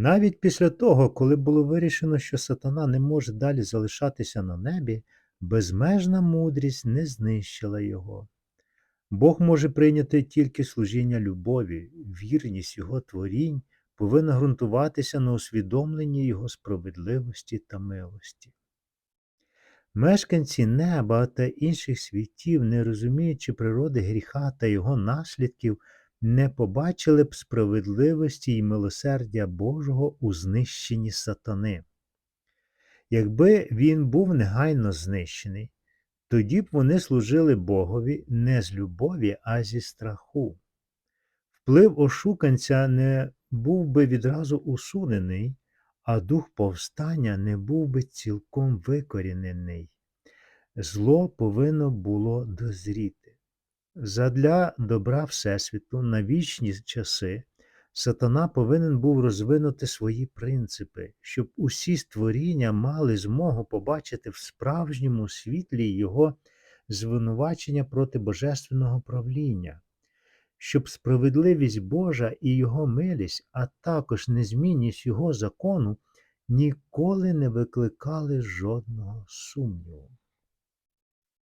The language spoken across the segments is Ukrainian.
Навіть після того, коли було вирішено, що сатана не може далі залишатися на небі, безмежна мудрість не знищила його. Бог може прийняти тільки служіння любові, вірність Його творінь повинна ґрунтуватися на усвідомленні Його справедливості та милості. Мешканці неба та інших світів, не розуміючи природи гріха та його наслідків, не побачили б справедливості і милосердя Божого у знищенні сатани. Якби він був негайно знищений, тоді б вони служили Богові не з любові, а зі страху. Вплив ошуканця не був би відразу усунений, а дух повстання не був би цілком викорінений. Зло повинно було дозріти. Задля добра Всесвіту на вічні часи сатана повинен був розвинути свої принципи, щоб усі створіння мали змогу побачити в справжньому світлі його звинувачення проти божественного правління, щоб справедливість Божа і його милість, а також незмінність його закону ніколи не викликали жодного сумніву.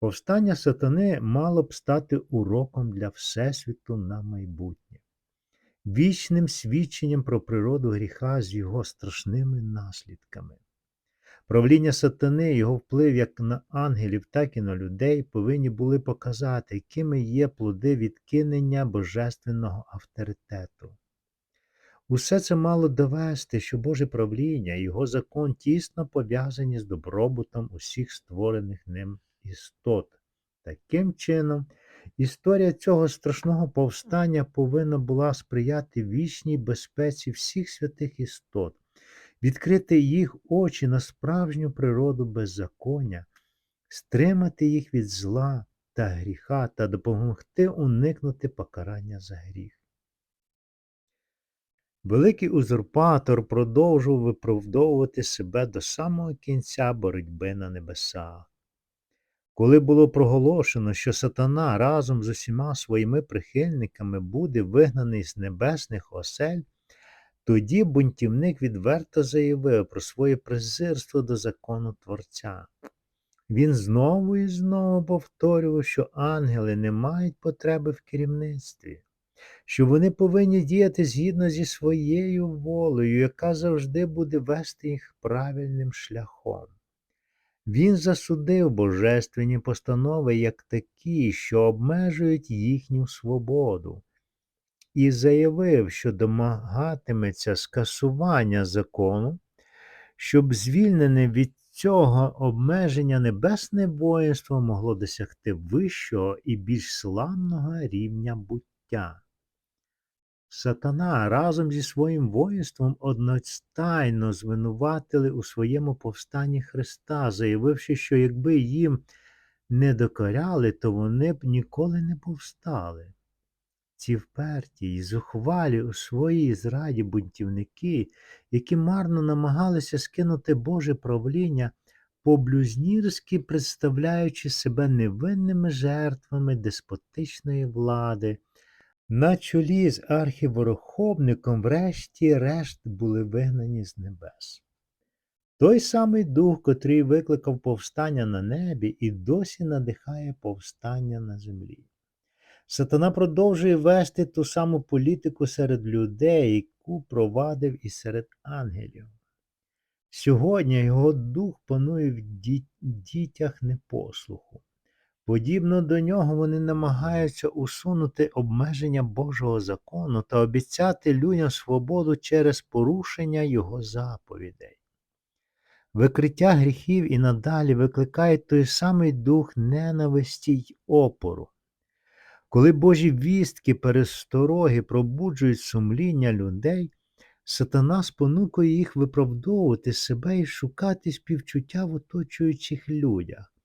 Повстання сатани мало б стати уроком для Всесвіту на майбутнє, вічним свідченням про природу гріха з його страшними наслідками. Правління сатани, його вплив як на ангелів, так і на людей повинні були показати, якими є плоди відкинення божественного авторитету. Усе це мало довести, що Боже правління його закон тісно пов'язані з добробутом усіх створених ним істот. Таким чином, історія цього страшного повстання повинна була сприяти вічній безпеці всіх святих істот, відкрити їх очі на справжню природу беззаконня, стримати їх від зла та гріха та допомогти уникнути покарання за гріх. Великий узурпатор продовжував виправдовувати себе до самого кінця боротьби на небесах. Коли було проголошено, що сатана разом з усіма своїми прихильниками буде вигнаний з небесних осель, тоді бунтівник відверто заявив про своє презирство до закону Творця. Він знову і знову повторював, що ангели не мають потреби в керівництві, що вони повинні діяти згідно зі своєю волею, яка завжди буде вести їх правильним шляхом. Він засудив божественні постанови як такі, що обмежують їхню свободу, і заявив, що домагатиметься скасування закону, щоб звільнене від цього обмеження небесне воїнство могло досягти вищого і більш славного рівня буття. Сатана разом зі своїм воїнством одностайно звинуватили у своєму повстанні Христа, заявивши, що якби їм не докоряли, то вони б ніколи не повстали. Ці вперті й зухвалі у своїй зраді бунтівники, які марно намагалися скинути Боже правління, по-блюзнірськи представляючи себе невинними жертвами деспотичної влади, на чолі з архівороховником врешті-решт були вигнані з небес. Той самий дух, котрий викликав повстання на небі і досі надихає повстання на землі. Сатана продовжує вести ту саму політику серед людей, яку провадив і серед ангелів. Сьогодні його дух панує в дітях непослуху. Подібно до нього вони намагаються усунути обмеження Божого закону та обіцяти людям свободу через порушення його заповідей. Викриття гріхів і надалі викликає той самий дух ненависті й опору. Коли Божі вістки перестороги пробуджують сумління людей, сатана спонукує їх виправдовувати себе і шукати співчуття в оточуючих людях.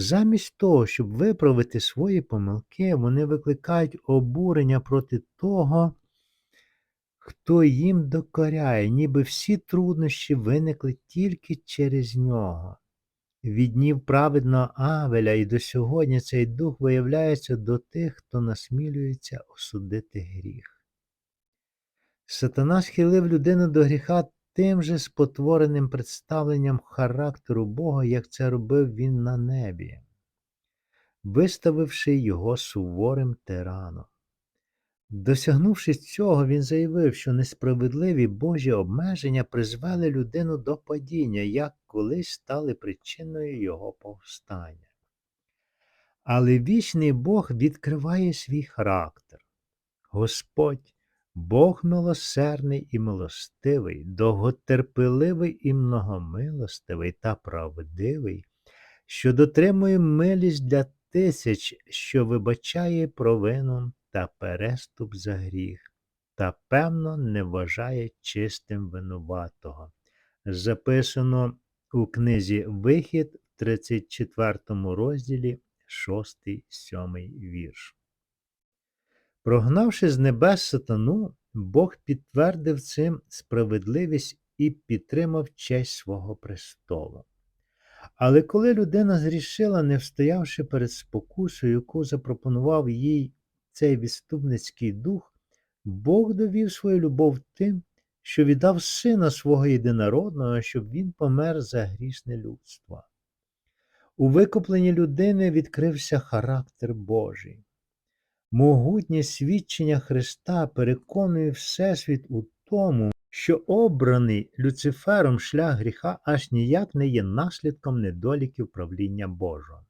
Замість того, щоб виправити свої помилки, вони викликають обурення проти того, хто їм докоряє, ніби всі труднощі виникли тільки через нього. Від днів праведного Авеля і до сьогодні цей дух виявляється до тих, хто насмілюється осудити гріх. Сатана схилив людину до гріха тим же спотвореним представленням характеру Бога, як це робив він на небі, виставивши його суворим тираном. Досягнувши цього, він заявив, що несправедливі Божі обмеження призвели людину до падіння, як колись стали причиною його повстання. Але вічний Бог відкриває свій характер. Господь, Бог милосердний і милостивий, довготерпеливий і многомилостивий та правдивий, що дотримує милість для тисяч, що вибачає провину та переступ за гріх, та певно не вважає чистим винуватого. Записано у книзі Вихід в 34 розділі 6-7 вірш. Прогнавши з небес сатану, Бог підтвердив цим справедливість і підтримав честь свого престолу. Але коли людина зрішила, не встоявши перед спокусою, яку запропонував їй цей відступницький дух, Бог довів свою любов тим, що віддав сина свого єдинородного, щоб він помер за грішне людство. У викупленні людини відкрився характер Божий. Могутнє свідчення Христа переконує Всесвіт у тому, що обраний Люцифером шлях гріха аж ніяк не є наслідком недоліків правління Божого.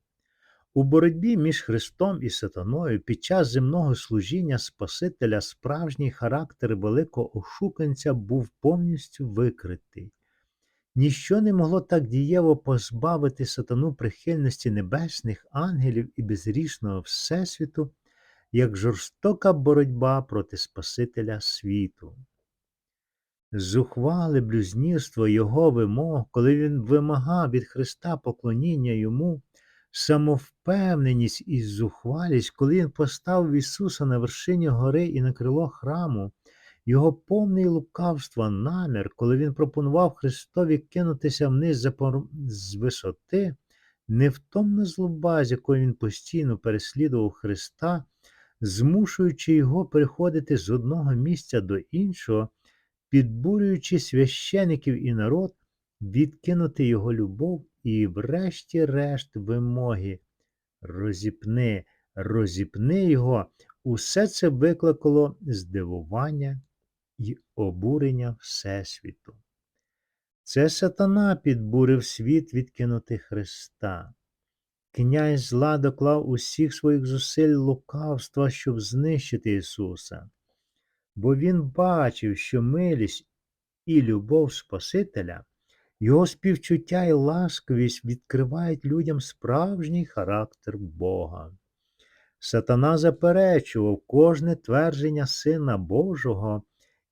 У боротьбі між Христом і Сатаною під час земного служіння Спасителя справжній характер великого ошуканця був повністю викритий. Ніщо не могло так дієво позбавити сатану прихильності небесних ангелів і безрішного Всесвіту, як жорстока боротьба проти Спасителя світу. Зухвале блюзнірство його вимог, коли він вимагав від Христа поклоніння йому, самовпевненість і зухвалість, коли він поставив Ісуса на вершині гори і на крило храму, його повний лукавства намір, коли він пропонував Христові кинутися вниз з висоти, невтомна злоба, з якою він постійно переслідував Христа, змушуючи його переходити з одного місця до іншого, підбурюючи священиків і народ, відкинути його любов і, врешті-решт, вимоги. Розіпни, розіпни його, усе це викликало здивування і обурення Всесвіту. Це сатана підбурив світ відкинути Христа. Князь зла доклав усіх своїх зусиль лукавства, щоб знищити Ісуса, бо він бачив, що милість і любов Спасителя, його співчуття і ласковість відкривають людям справжній характер Бога. Сатана заперечував кожне твердження Сина Божого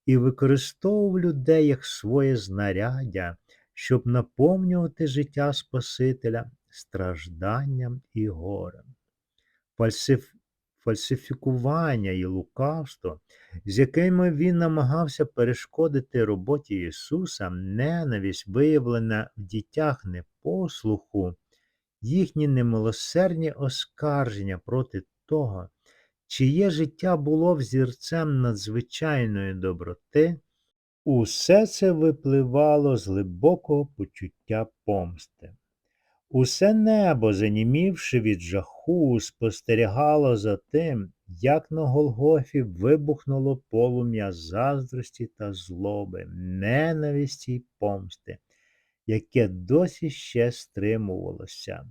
і використовував людей як своє знаряддя, щоб наповнювати життя Спасителя стражданням і горем. Фальсиф... Фальсифікування і лукавство, з якими він намагався перешкодити роботі Ісуса, ненависть, виявлена в дітях непослуху, їхні немилосердні оскарження проти того, чиє життя було взірцем надзвичайної доброти, усе це випливало з глибокого почуття помсти. Усе небо, занімівши від жаху, спостерігало за тим, як на Голгофі вибухнуло полум'я заздрості та злоби, ненависті й помсти, яке досі ще стримувалося.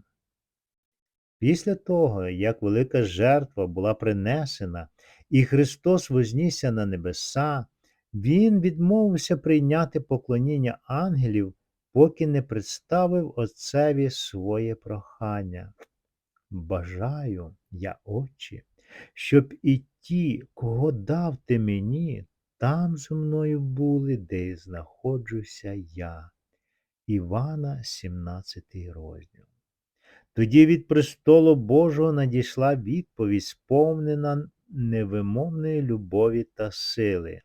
Після того, як велика жертва була принесена, і Христос вознісся на небеса, Він відмовився прийняти поклоніння ангелів, поки не представив Отцеві своє прохання. Бажаю я, Отче, щоб і ті, кого дав ти мені, там зо мною були, де й знаходжуся я. Івана, 17 розділ. Тоді від престолу Божого надійшла відповідь, сповнена невимовної любові та сили.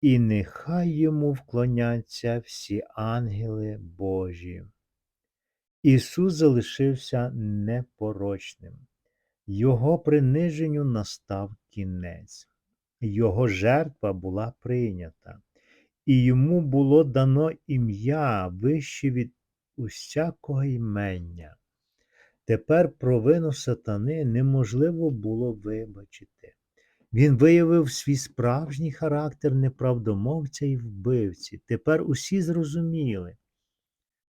І нехай йому вклоняться всі ангели Божі. Ісус залишився непорочним, Його приниженню настав кінець. його жертва була прийнята, і йому було дано ім'я вище від усякого імення. Тепер провину сатани неможливо було вибачити. Він виявив свій справжній характер неправдомовця і вбивці. Тепер усі зрозуміли,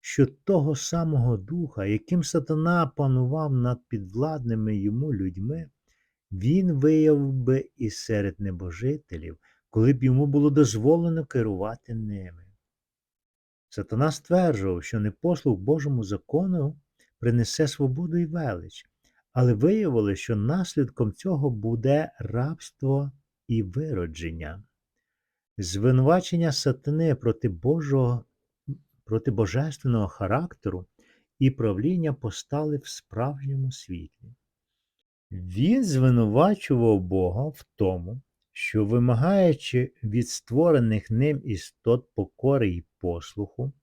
що того самого духа, яким сатана панував над підвладними йому людьми, він виявив би і серед небожителів, коли б йому було дозволено керувати ними. Сатана стверджував, що непослух Божому закону принесе свободу і велич, але виявилося, що наслідком цього буде рабство і виродження. Звинувачення сатани проти Божого, проти божественного характеру і правління постали в справжньому світлі. Він звинувачував Бога в тому, що, вимагаючи від створених ним істот покори й послуху,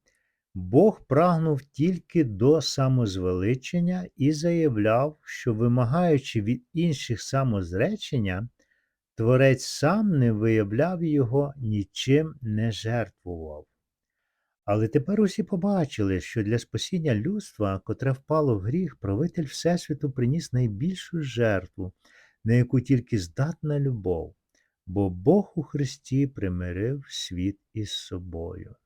Бог прагнув тільки до самозвеличення і заявляв, що, вимагаючи від інших самозречення, Творець сам не виявляв його, нічим не жертвував. Але тепер усі побачили, що для спасіння людства, котре впало в гріх, правитель Всесвіту приніс найбільшу жертву, на яку тільки здатна любов, бо Бог у Христі примирив світ із собою.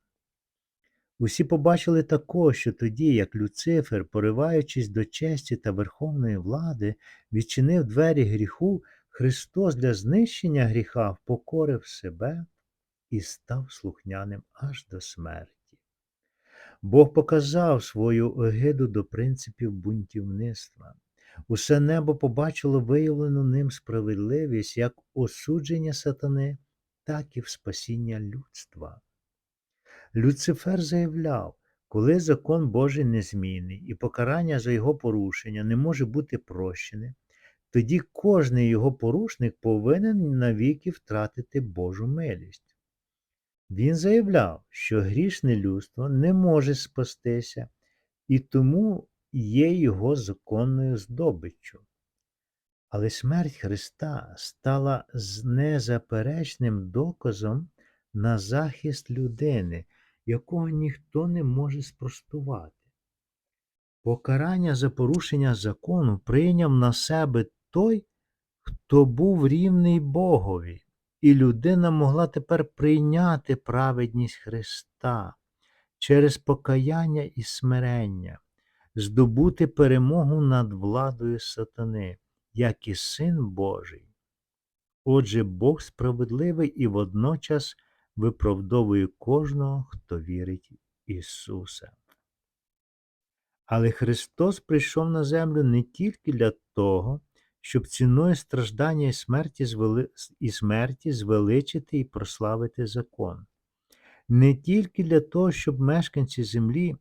Усі побачили також, що тоді, як Люцифер, пориваючись до честі та верховної влади, відчинив двері гріху, Христос для знищення гріха впокорив себе і став слухняним аж до смерті. Бог показав свою огиду до принципів бунтівництва. Усе небо побачило виявлену ним справедливість як осудження сатани, так і в спасіння людства. Люцифер заявляв, коли закон Божий незмінний і покарання за його порушення не може бути прощене, тоді кожний його порушник повинен навіки втратити Божу милість. Він заявляв, що грішне людство не може спастися, і тому є його законною здобиччю. Але смерть Христа стала незаперечним доказом на захист людини, якого ніхто не може спростувати. Покарання за порушення закону прийняв на себе той, хто був рівний Богові, і людина могла тепер прийняти праведність Христа через покаяння і смирення, здобути перемогу над владою сатани, як і Син Божий. Отже, Бог справедливий і водночас виправдовує кожного, хто вірить Ісуса. Але Христос прийшов на землю не тільки для того, щоб ціною страждання і смерті, і смерті звеличити і прославити закон, не тільки для того, щоб мешканці землі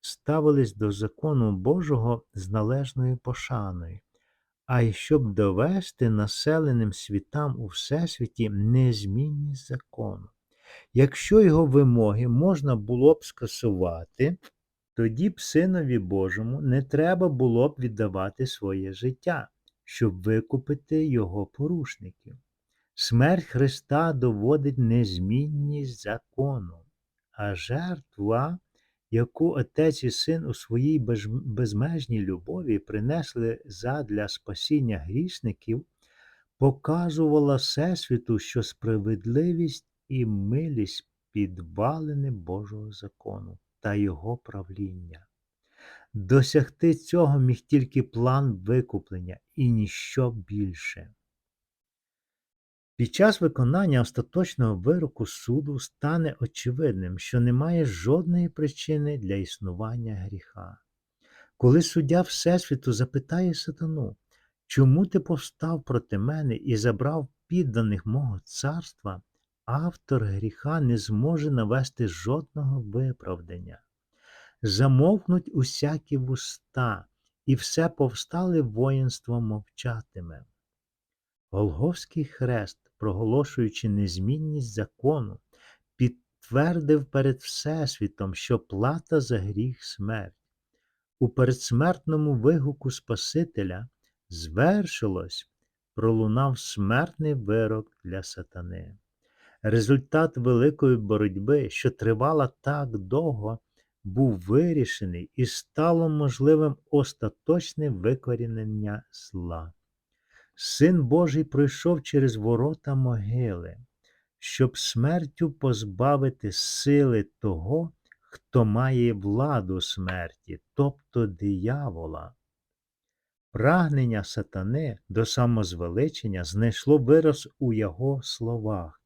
ставились до закону Божого з належною пошаною, а й щоб довести населеним світам у Всесвіті незмінність закону. Якщо його вимоги можна було б скасувати, тоді б Синові Божому не треба було б віддавати своє життя, щоб викупити його порушників. Смерть Христа доводить незмінність закону, а жертва, яку Отець і Син у своїй безмежній любові принесли задля спасіння грішників, показувала Всесвіту, що справедливість і милість підвалини Божого закону та Його правління. Досягти цього міг тільки план викуплення і ніщо більше. Під час виконання остаточного вироку суду стане очевидним, що немає жодної причини для існування гріха. Коли суддя Всесвіту запитає сатану, чому ти повстав проти мене і забрав підданих мого царства, автор гріха не зможе навести жодного виправдання. Замовкнуть усякі вуста, і все повстале воїнство мовчатиме. Голговський хрест, проголошуючи незмінність закону, підтвердив перед Всесвітом, що плата за гріх смерть. У передсмертному вигуку Спасителя звершилось, пролунав смертний вирок для сатани. Результат великої боротьби, що тривала так довго, був вирішений і стало можливим остаточне викорінення зла. Син Божий пройшов через ворота могили, щоб смертю позбавити сили того, хто має владу смерті, тобто диявола. Прагнення сатани до самозвеличення знайшло вираз у його словах.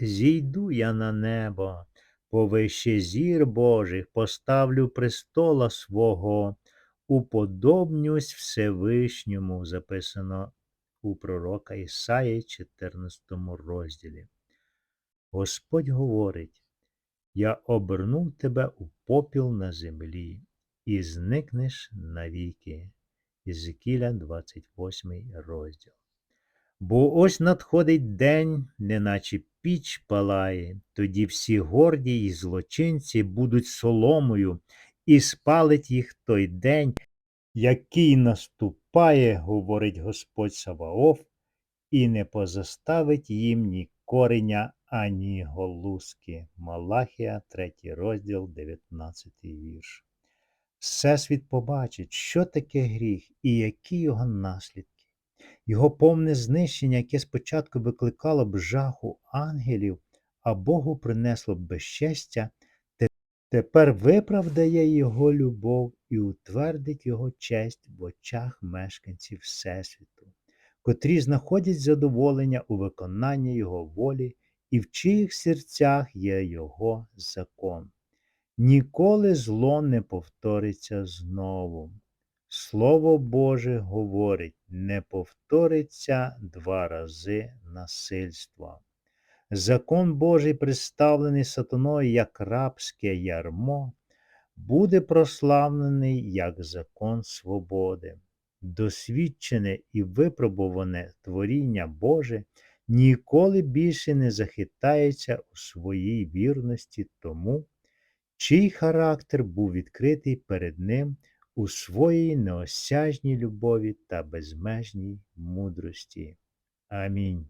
Зійду я на небо, повище зір Божих, поставлю престола свого, уподобнюсь Всевишньому, записано у пророка Ісаї, 14 розділі. Господь говорить, я обернув тебе у попіл на землі, і зникнеш навіки. Єзекіля, 28 розділ. Бо ось надходить день, неначе піч палає, тоді всі горді й злочинці будуть соломою, і спалить їх той день, який наступає, говорить Господь Саваоф, і не позаставить їм ні кореня, ані голузки. Малахія, 3 розділ, 19 вірш. Всесвіт побачить, що таке гріх і які його наслідки. Його повне знищення, яке спочатку викликало б жаху ангелів, а Богу принесло б безчестя, тепер виправдає його любов і утвердить його честь в очах мешканців Всесвіту, котрі знаходять задоволення у виконанні його волі і в чиїх серцях є його закон. Ніколи зло не повториться знову. Слово Боже говорить, не повториться два рази насильства. Закон Божий, представлений сатаною як рабське ярмо, буде прославлений як закон свободи. Досвідчене і випробуване творіння Боже ніколи більше не захитається у своїй вірності тому, чий характер був відкритий перед ним у своїй неосяжній любові та безмежній мудрості. Амінь.